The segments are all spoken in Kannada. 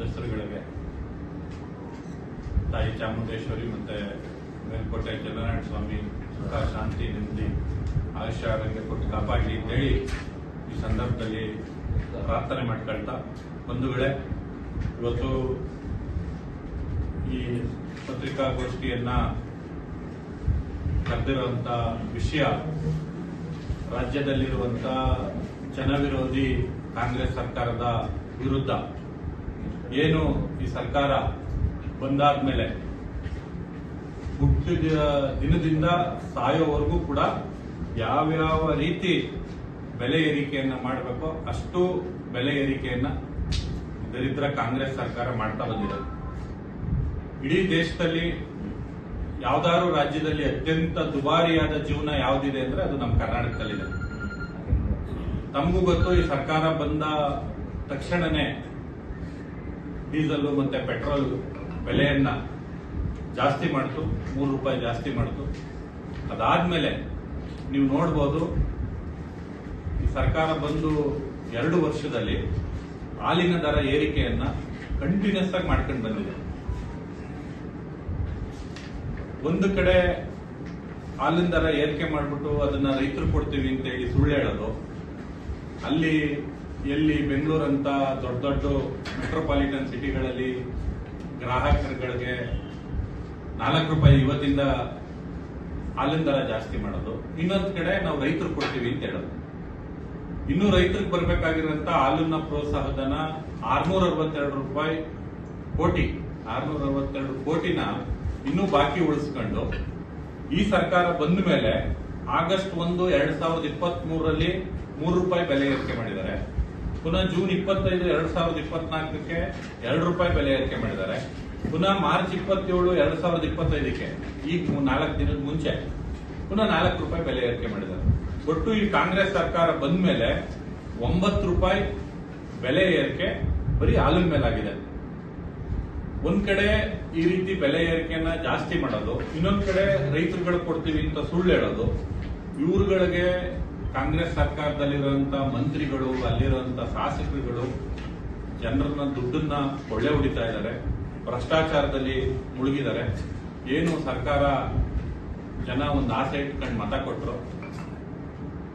ಸದಸ್ಯರುಗಳಿಗೆ. ತಾಯಿ ಚಾಮುಂಡೇಶ್ವರಿ ಮತ್ತೆ ಮೇಲ್ಕೋಟೆ ಜಗನ್ನಾಥ ಸ್ವಾಮಿ ಸುಖ, ಶಾಂತಿ, ನೆಮ್ಮದಿ, ಆಯುಷ್ಯ, ಆರೋಗ್ಯ ಕೊಟ್ಟು ಕಾಪಾಡಲಿ ಅಂತೇಳಿ ಈ ಸಂದರ್ಭದಲ್ಲಿ ಪ್ರಾರ್ಥನೆ ಮಾಡ್ಕೊಳ್ತಾ ಬಂಧುಗಳೇ, ಇವತ್ತು ಈ ಪತ್ರಿಕಾಗೋಷ್ಠಿಯನ್ನ ಕರೆದಿರುವಂತ ವಿಷಯ ರಾಜ್ಯದಲ್ಲಿರುವಂತ ಜನವಿರೋಧಿ ಕಾಂಗ್ರೆಸ್ ಸರ್ಕಾರದ ವಿರುದ್ಧ. ಏನು ಈ ಸರ್ಕಾರ ಬಂದಾದ್ಮೇಲೆ ಹುಟ್ಟಿದ ದಿನದಿಂದ ಸಾಯೋವರೆಗೂ ಕೂಡ ಯಾವ್ಯಾವ ರೀತಿ ಬೆಲೆ ಏರಿಕೆಯನ್ನ ಮಾಡಬೇಕು ಅಷ್ಟು ಬೆಲೆ ಏರಿಕೆಯನ್ನ ದರಿದ್ರ ಕಾಂಗ್ರೆಸ್ ಸರ್ಕಾರ ಮಾಡ್ತಾ ಬಂದಿದೆ. ಇಡೀ ದೇಶದಲ್ಲಿ ಯಾವ್ದಾದ್ರು ರಾಜ್ಯದಲ್ಲಿ ಅತ್ಯಂತ ದುಬಾರಿಯಾದ ಜೀವನ ಯಾವ್ದಿದೆ ಅಂದ್ರೆ ಅದು ನಮ್ಮ ಕರ್ನಾಟಕದಲ್ಲಿದೆ. ತಮಗೂ ಗೊತ್ತು ಈ ಸರ್ಕಾರ ಬಂದ ತಕ್ಷಣನೇ ಡೀಸೆಲ್ ಮತ್ತೆ ಪೆಟ್ರೋಲ್ ಬೆಲೆಯನ್ನ ಜಾಸ್ತಿ ಮಾಡ್ತು, ಮೂರು ರೂಪಾಯಿ ಜಾಸ್ತಿ ಮಾಡ್ತು. ಅದಾದ್ಮೇಲೆ ನೀವು ನೋಡ್ಬೋದು, ಈ ಸರ್ಕಾರ ಬಂದು ಎರಡು ವರ್ಷದಲ್ಲಿ ಹಾಲಿನ ದರ ಏರಿಕೆಯನ್ನ ಕಂಟಿನ್ಯೂಸ್ ಆಗಿ ಮಾಡ್ಕೊಂಡು ಬಂದಿದೆ. ಒಂದು ಕಡೆ ಹಾಲಿನ ದರ ಏರಿಕೆ ಮಾಡ್ಬಿಟ್ಟು ಅದನ್ನ ರೈತರು ಕೊಡ್ತೀವಿ ಅಂತ ಹೇಳಿ ಸುಳ್ಳು ಹೇಳೋದು, ಅಲ್ಲಿ ಎಲ್ಲಿ ಬೆಂಗಳೂರಂತ ದೊಡ್ಡ ದೊಡ್ಡ ಮೆಟ್ರೋಪಾಲಿಟನ್ ಸಿಟಿಗಳಲ್ಲಿ ಗ್ರಾಹಕರುಗಳಿಗೆ ನಾಲ್ಕು ರೂಪಾಯಿ ಇವತ್ತಿಂದ ಹಾಲಿನ ದರ ಜಾಸ್ತಿ ಮಾಡೋದು. ಇನ್ನೊಂದು ಕಡೆ ನಾವು ರೈತರು ಕೊಡ್ತೀವಿ ಅಂತ ಹೇಳೋದು. ಇನ್ನು ರೈತರಿಗೆ ಬರಬೇಕಾಗಿರುವಂತ ಹಾಲಿನ ಪ್ರೋತ್ಸಾಹಧನ ಆರ್ನೂರ ಅರವತ್ತೆರಡು ರೂಪಾಯಿ ಕೋಟಿ ಆರ್ನೂರ ಅರವತ್ತೆರಡು ಕೋಟಿನ ಇನ್ನೂ ಬಾಕಿ ಉಳಿಸ್ಕೊಂಡು ಈ ಸರ್ಕಾರ ಬಂದ ಮೇಲೆ ಆಗಸ್ಟ್ ಒಂದು, ಎರಡ್ ಸಾವಿರದ ಇಪ್ಪತ್ತ್ ಮೂರರಲ್ಲಿ ಮೂರು ರೂಪಾಯಿ ಬೆಲೆ ಏರಿಕೆ ಮಾಡಿದ್ದಾರೆ. ಪುನಃ ಜೂನ್ ಇಪ್ಪತ್ತೈದು ಎರಡ್ ಸಾವಿರದ ಇಪ್ಪತ್ನಾಲ್ಕಕ್ಕೆ ಎರಡು ರೂಪಾಯಿ ಬೆಲೆ ಏರಿಕೆ ಮಾಡಿದ್ದಾರೆ. ಪುನಃ ಮಾರ್ಚ್ ಇಪ್ಪತ್ತೇಳು ಎರಡ್ ಸಾವಿರದ ಇಪ್ಪತ್ತೈದಕ್ಕೆ ಈಗ ನಾಲ್ಕು ದಿನದ ಮುಂಚೆ ಪುನಃ ನಾಲ್ಕು ರೂಪಾಯಿ ಬೆಲೆ ಏರಿಕೆ ಮಾಡಿದ್ದಾರೆ. ಒಟ್ಟು ಈ ಕಾಂಗ್ರೆಸ್ ಸರ್ಕಾರ ಬಂದ ಮೇಲೆ ಒಂಬತ್ತು ರೂಪಾಯಿ ಬೆಲೆ ಏರಿಕೆ ಬರೀ ಹಾಲಿನ ಮೇಲಾಗಿದೆ. ಒಂದ್ ಕಡೆ ಈ ರೀತಿ ಬೆಲೆ ಏರಿಕೆಯನ್ನ ಜಾಸ್ತಿ ಮಾಡೋದು, ಇನ್ನೊಂದ್ ಕಡೆ ರೈತರುಗಳು ಕೊಡ್ತೀವಿ ಅಂತ ಸುಳ್ಳು ಹೇಳೋದು, ಇವ್ರುಗಳಿಗೆ ಕಾಂಗ್ರೆಸ್ ಸರ್ಕಾರದಲ್ಲಿರುವಂತ ಮಂತ್ರಿಗಳು, ಅಲ್ಲಿರುವಂತ ಶಾಸಕರುಗಳು ಜನರನ್ನ ದುಡ್ಡನ್ನ ಕೊಳ್ಳೆ ಹೊಡಿತಾ ಇದ್ದಾರೆ, ಭ್ರಷ್ಟಾಚಾರದಲ್ಲಿ ಮುಳುಗಿದ್ದಾರೆ. ಏನು ಸರ್ಕಾರ ಜನ ಒಂದು ಆಸೆ ಇಟ್ಕೊಂಡು ಮತ ಕೊಟ್ಟರು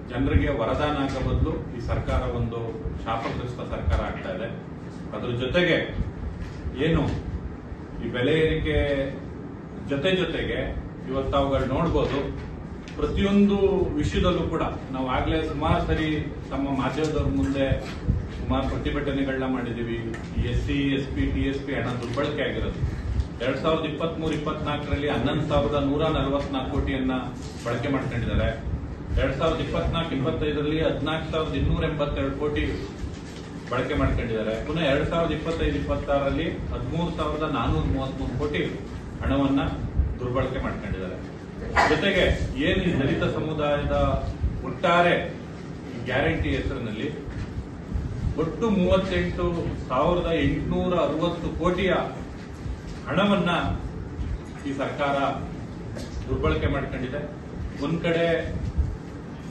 ಜನರಿಗೆ ವರದಾನ ಆಗೋ ಬದಲು ಈ ಸರ್ಕಾರ ಒಂದು ಶಾಪಗ್ರಸ್ತ ಸರ್ಕಾರ ಆಗ್ತಾ ಇದೆ. ಅದ್ರ ಜೊತೆಗೆ ಏನು, ಈ ಬೆಲೆ ಏರಿಕೆ ಜೊತೆ ಜೊತೆಗೆ ಇವತ್ತು ಅವುಗಳು ನೋಡ್ಬೋದು. ಪ್ರತಿಯೊಂದು ವಿಷಯದಲ್ಲೂ ಕೂಡ ನಾವು ಆಗ್ಲೇ ಸುಮಾರು ಸರಿ ತಮ್ಮ ಮಾಧ್ಯಮದವ್ರ ಮುಂದೆ ಸುಮಾರು ಪ್ರತಿಭಟನೆಗಳನ್ನ ಮಾಡಿದೀವಿ S C, S P, T S P ಹಣ ದುರ್ಬಳಕೆ ಆಗಿರೋದು. ಎರಡ್ ಸಾವಿರದ ಇಪ್ಪತ್ತ್ ಇಪ್ಪತ್ನಾಲ್ಕರಲ್ಲಿ ಹನ್ನೊಂದು ಸಾವಿರದ ನೂರ ನಲವತ್ನಾಲ್ಕು ಕೋಟಿಯನ್ನ ಬಳಕೆ ಮಾಡ್ಕೊಂಡಿದ್ದಾರೆ. ಎರಡ್ ಸಾವಿರದ ಇಪ್ಪತ್ನಾಲ್ಕು, ಇಪ್ಪತ್ತೈದರಲ್ಲಿ ಹದಿನಾಲ್ಕು ಸಾವಿರದ ಇನ್ನೂರ ಎಂಬತ್ತೆರಡು ಕೋಟಿ ಬಳಕೆ ಮಾಡ್ಕೊಂಡಿದ್ದಾರೆ. ಪುನಃ ಎರಡ್ ಸಾವಿರದ ಇಪ್ಪತ್ತೈದು, ಇಪ್ಪತ್ತಾರರಲ್ಲಿ ಹದಿಮೂರು ಸಾವಿರದ ನಾನೂರ ಮೂವತ್ಮೂರು ಕೋಟಿ ಹಣವನ್ನ ದುರ್ಬಳಕೆ ಮಾಡ್ಕೊಂಡಿದ್ದಾರೆ. ಜೊತೆಗೆ ಏನು ಈ ದಲಿತ ಸಮುದಾಯದ ಒಟ್ಟಾರೆ ಗ್ಯಾರಂಟಿ ಹೆಸರಿನಲ್ಲಿ ಒಟ್ಟು ಮೂವತ್ತೆಂಟು ಸಾವಿರದ ಎಂಟುನೂರ ಅರವತ್ತು ಕೋಟಿಯ ಹಣವನ್ನ ಈ ಸರ್ಕಾರ ದುರ್ಬಳಕೆ ಮಾಡ್ಕೊಂಡಿದೆ. ಒಂದ್ ಕಡೆ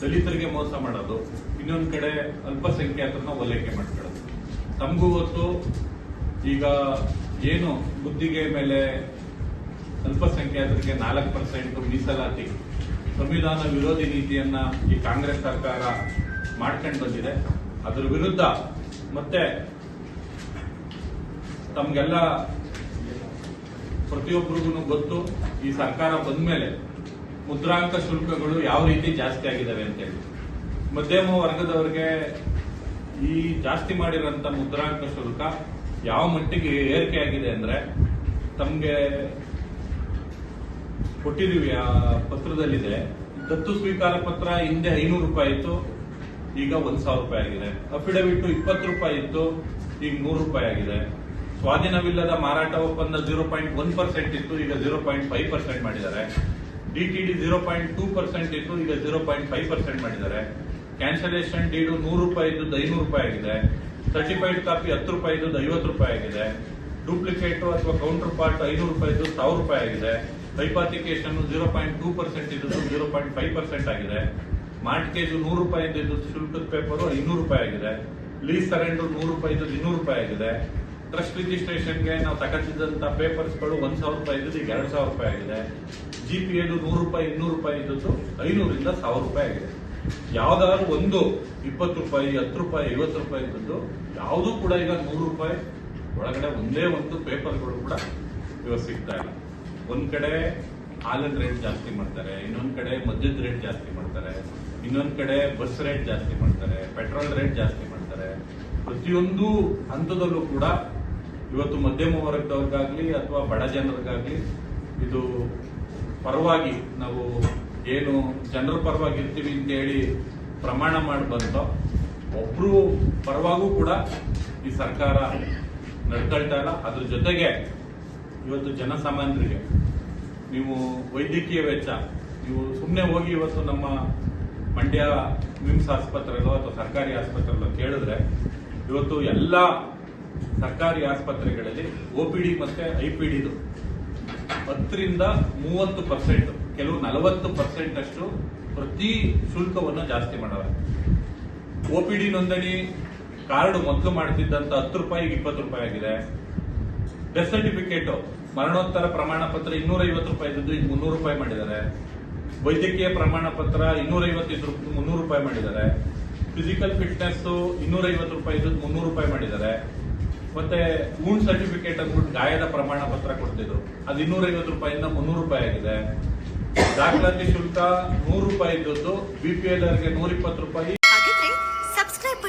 ದಲಿತರಿಗೆ ಮೋಸ ಮಾಡೋದು, ಇನ್ನೊಂದು ಕಡೆ ಅಲ್ಪಸಂಖ್ಯಾತರನ್ನ ಓಲೈಕೆ ಮಾಡ್ಕೊಳ್ಳೋದು. ತಮಗೂ ಗೊತ್ತು, ಈಗ ಏನು ಬುದ್ಧಿಗೆ ಮೇಲೆ ಅಲ್ಪಸಂಖ್ಯಾತರಿಗೆ ನಾಲ್ಕು ಪರ್ಸೆಂಟ್ ಮೀಸಲಾತಿ. ಸಂವಿಧಾನ ವಿರೋಧಿ ನೀತಿಯನ್ನ ಈ ಕಾಂಗ್ರೆಸ್ ಸರ್ಕಾರ ಮಾಡ್ಕೊಂಡು ಬಂದಿದೆ. ಅದರ ವಿರುದ್ಧ ಮತ್ತೆ ತಮ್ಗೆಲ್ಲ ಪ್ರತಿಯೊಬ್ಬರಿಗೂ ಗೊತ್ತು, ಈ ಸರ್ಕಾರ ಬಂದ ಮೇಲೆ ಮುದ್ರಾಂಕ ಶುಲ್ಕಗಳು ಯಾವ ರೀತಿ ಜಾಸ್ತಿ ಆಗಿದಾವೆ ಅಂತೇಳಿ. ಮಧ್ಯಮ ವರ್ಗದವರಿಗೆ ಈ ಜಾಸ್ತಿ ಮಾಡಿರೋಂಥ ಮುದ್ರಾಂಕ ಶುಲ್ಕ ಯಾವ ಮಟ್ಟಿಗೆ ಏರಿಕೆ ಆಗಿದೆ ಅಂದ್ರೆ ತಮ್ಗೆ ಕೊಟ್ಟಿದೀವಿ ಆ ಪತ್ರದಲ್ಲಿದೆ. ದತ್ತು ಸ್ವೀಕಾರ ಪತ್ರ ಹಿಂದೆ ಐನೂರು ರೂಪಾಯಿ ಇತ್ತು, ಈಗ ಒಂದ್ ಸಾವಿರ ರೂಪಾಯಿ ಆಗಿದೆ. ಅಫಿಡವಿಟ್ ಇಪ್ಪತ್ತು ರೂಪಾಯಿ ಇತ್ತು, ಈಗ ನೂರು ರೂಪಾಯಿ ಆಗಿದೆ. ಸ್ವಾಧೀನವಿಲ್ಲದ ಮಾರಾಟ ಒಪ್ಪಂದ ಜೀರೋ ಪಾಯಿಂಟ್ ಒನ್ ಪರ್ಸೆಂಟ್ ಇತ್ತು, ಈಗ ಜೀರೋ ಪಾಯಿಂಟ್ ಫೈವ್ ಪರ್ಸೆಂಟ್ ಮಾಡಿದ್ದಾರೆ. DTD zero point two percent ಇತ್ತು, ಈಗ ಜೀರೋ ಪಾಯಿಂಟ್ ಫೈವ್ ಪರ್ಸೆಂಟ್ ಮಾಡಿದ್ದಾರೆ. ಕ್ಯಾನ್ಸಲೇಷನ್ ಡೀಡು ನೂರು ರೂಪಾಯಿ ಇದ್ದದ್ದು ಐನೂರು ರೂಪಾಯಿ ಆಗಿದೆ. ಸರ್ಟಿಫೈಡ್ ಕಾಪಿ ಹತ್ತು ರೂಪಾಯಿ ಇದ್ದು ಐವತ್ತು ರೂಪಾಯಿ ಆಗಿದೆ. ಡೂಪ್ಲಿಕೇಟು ಅಥವಾ ಕೌಂಟರ್ ಪಾರ್ಟ್ ಐನೂರು ರೂಪಾಯಿ ಇದ್ದು ಸಾವಿರ ರೂಪಾಯಿ ಆಗಿದೆ. Hypothecation zero point two percent ಇದ್ದು ಜೀರೋ ಪಾಯಿಂಟ್ ಫೈವ್ ಪರ್ಸೆಂಟ್ ಆಗಿದೆ. ಮಾರ್ಟ್ಗೇಜ್ ನೂರು ರೂಪಾಯಿ ಇದ್ದು ಶುಲ್ಕದ ಪೇಪರು ಇನ್ನೂರು ರೂಪಾಯಿ ಆಗಿದೆ. ಲೀಸ್ ಸರೆಂಡರ್ ನೂರು ರೂಪಾಯಿ ಇದ್ದು ಇನ್ನೂರು ರೂಪಾಯಿ ಆಗಿದೆ. ಟ್ರಸ್ಟ್ ರಿಜಿಸ್ಟ್ರೇಷನ್ಗೆ ನಾವು ತಗೊಂಡಿದ್ದಂತ ಪೇಪರ್ಸ್ಗಳು ಒಂದು ಸಾವಿರ ರೂಪಾಯಿ ಇದ್ದು ಈಗ ಎರಡು ಸಾವಿರ ರೂಪಾಯಿ ಆಗಿದೆ. ಜಿ ಪಿ ಎಲ್ ನೂರು ರೂಪಾಯಿ, ಇನ್ನೂರು ರೂಪಾಯಿ ಇದ್ದದ್ದು ಐನೂರಿಂದ ಸಾವಿರ ರೂಪಾಯಿ ಆಗಿದೆ. ಯಾವ್ದಾದ್ರು ಒಂದು ಇಪ್ಪತ್ತು ರೂಪಾಯಿ, ಹತ್ತು ರೂಪಾಯಿ, ಐವತ್ತು ರೂಪಾಯಿ ಇದ್ದದ್ದು ಯಾವುದೂ ಕೂಡ ಈಗ ನೂರು ರೂಪಾಯಿ ಒಳಗಡೆ ಒಂದೇ ಒಂದು ಪೇಪರ್ಗಳು ಕೂಡ ಇವಾಗ ಸಿಗ್ತಾ ಇಲ್ಲ. ಒಂದ್ ಕಡೆ ಹಾಲಿನ ರೇಟ್ ಜಾಸ್ತಿ ಮಾಡ್ತಾರೆ, ಇನ್ನೊಂದ್ ಕಡೆ ಮದ್ಯದ ರೇಟ್ ಜಾಸ್ತಿ ಮಾಡ್ತಾರೆ, ಇನ್ನೊಂದ್ ಕಡೆ ಬಸ್ ರೇಟ್ ಜಾಸ್ತಿ ಮಾಡ್ತಾರೆ ಪೆಟ್ರೋಲ್ ರೇಟ್ ಜಾಸ್ತಿ ಮಾಡ್ತಾರೆ. ಪ್ರತಿಯೊಂದು ಹಂತದಲ್ಲೂ ಕೂಡ ಇವತ್ತು ಮಧ್ಯಮ ವರ್ಗದವ್ರಿಗಾಗ್ಲಿ ಅಥವಾ ಬಡ ಜನರಿಗಾಗ್ಲಿ ಇದು ಪರವಾಗಿ ನಾವು ಏನು ಜನರ ಪರವಾಗಿ ಇರ್ತೀವಿ ಅಂತ ಹೇಳಿ ಪ್ರಮಾಣ ಮಾಡಿ ಬಂತೋ, ಒಬ್ರು ಪರವಾಗೂ ಕೂಡ ಈ ಸರ್ಕಾರ ನಡ್ಕೊಳ್ತಾ ಇಲ್ಲ. ಅದ್ರ ಜೊತೆಗೆ ಇವತ್ತು ಜನಸಾಮಾನ್ಯರಿಗೆ ನೀವು ವೈದ್ಯಕೀಯ ವೆಚ್ಚ, ನೀವು ಸುಮ್ಮನೆ ಹೋಗಿ ಇವತ್ತು ನಮ್ಮ ಮಂಡ್ಯ ಮಿಮ್ಸ್ ಆಸ್ಪತ್ರೆಗಳು ಅಥವಾ ಸರ್ಕಾರಿ ಆಸ್ಪತ್ರೆಗೋ ಕೇಳಿದ್ರೆ, ಇವತ್ತು ಎಲ್ಲ ಸರ್ಕಾರಿ ಆಸ್ಪತ್ರೆಗಳಲ್ಲಿ ಒ ಪಿ ಡಿ ಮತ್ತೆ ಐ ಪಿ ಡಿದು ಹತ್ತರಿಂದ ಮೂವತ್ತು ಪರ್ಸೆಂಟ್, ಕೆಲವು ನಲವತ್ತು ಪರ್ಸೆಂಟ್ ಅಷ್ಟು ಪ್ರತಿ ಶುಲ್ಕವನ್ನು ಜಾಸ್ತಿ ಮಾಡವ್ರೆ ಒ ಪಿ ಡಿ ನೋಂದಣಿ ಕಾರ್ಡ್ ಮೊದಲು ಮಾಡ್ತಿದ್ದಂತ ಹತ್ತು ರೂಪಾಯಿಗೆ ಇಪ್ಪತ್ತು ರೂಪಾಯಿ ಆಗಿದೆ. ಡೆತ್ ಸರ್ಟಿಫಿಕೇಟ್ ಮರಣೋತ್ತರ ಪ್ರಮಾಣ ಪತ್ರ ಇನ್ನೂರ ಐವತ್ತು ರೂಪಾಯಿ ಇದ್ದು ಈಗ ಮುನ್ನೂರು ರೂಪಾಯಿ ಮಾಡಿದ್ದಾರೆ. ವೈದ್ಯಕೀಯ ಪ್ರಮಾಣ ಪತ್ರ ಇನ್ನೂರ ಐವತ್ತಿದ್ದು ಮುನ್ನೂರು ರೂಪಾಯಿ ಮಾಡಿದ್ದಾರೆ. ಫಿಸಿಕಲ್ ಫಿಟ್ನೆಸ್ ಇನ್ನೂರ ಐವತ್ತು ರೂಪಾಯಿ ಇದ್ದು ಮುನ್ನೂರು ರೂಪಾಯಿ ಮಾಡಿದ್ದಾರೆ. ಮತ್ತೆ ಊನ್ ಸರ್ಟಿಫಿಕೇಟ್ ಅಂದ್ಬಿಟ್ಟು ಗಾಯದ ಪ್ರಮಾಣ ಪತ್ರ ಕೊಡ್ತಿದ್ರು. ಅದು ಇನ್ನೂರ ಐವತ್ತು ರೂಪಾಯಿಂದ ಮುನ್ನೂರು ರೂಪಾಯಿ ಆಗಿದೆ. ದಾಖಲಾತಿ ಶುಲ್ಕ ನೂರು ರೂಪಾಯಿ ಇದ್ದದ್ದು ಬಿ ಪಿ ಎಲ್ ಅವರಿಗೆ ನೂರ ಇಪ್ಪತ್ತು ರೂಪಾಯಿ.